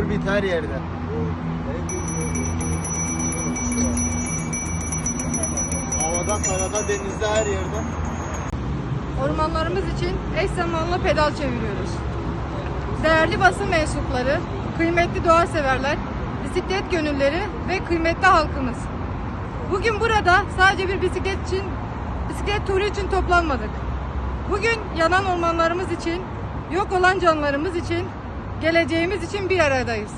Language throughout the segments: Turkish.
Orbit her yerde. Havada, karada, denizde her yerde. Ormanlarımız için eş zamanlı pedal çeviriyoruz. Değerli basın mensupları, kıymetli doğa severler, bisiklet gönülleri ve kıymetli halkımız. Bugün burada sadece bir bisiklet için, bisiklet turu için toplanmadık. Bugün yanan ormanlarımız için, yok olan canlarımız için, geleceğimiz için bir aradayız.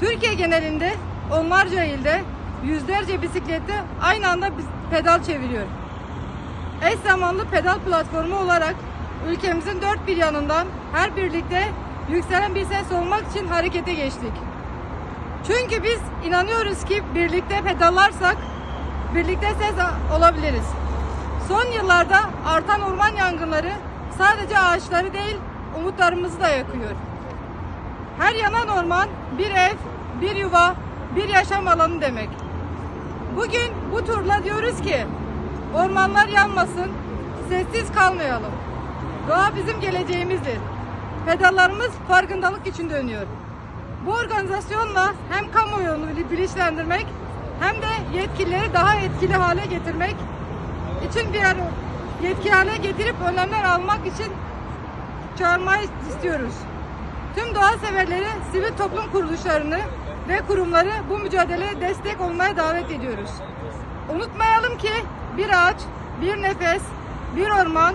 Türkiye genelinde onlarca ilde yüzlerce bisiklette aynı anda pedal çeviriyor. Eş zamanlı pedal platformu olarak ülkemizin dört bir yanından her birlikte yükselen bir ses olmak için harekete geçtik. Çünkü biz inanıyoruz ki birlikte pedallarsak birlikte ses olabiliriz. Son yıllarda artan orman yangınları sadece ağaçları değil umutlarımızı da yakıyor. Her yanan orman bir ev, bir yuva, bir yaşam alanı demek. Bugün bu turla diyoruz ki ormanlar yanmasın, sessiz kalmayalım. Doğa bizim geleceğimizdir. Pedallarımız farkındalık için dönüyor. Bu organizasyonla hem kamuoyunu bilinçlendirmek hem de yetkilileri daha etkili hale getirmek için bir ara- yetki hale getirip önlemler almak için çağırmayı istiyoruz. Tüm doğa severleri, sivil toplum kuruluşlarını ve kurumları bu mücadeleye destek olmaya davet ediyoruz. Unutmayalım ki bir ağaç, bir nefes, bir orman,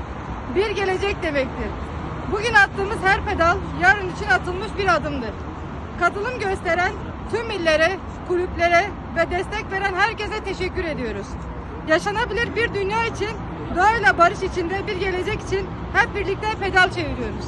bir gelecek demektir. Bugün attığımız her pedal yarın için atılmış bir adımdır. Katılım gösteren tüm illere, kulüplere ve destek veren herkese teşekkür ediyoruz. Yaşanabilir bir dünya için, doğayla barış içinde bir gelecek için hep birlikte pedal çeviriyoruz.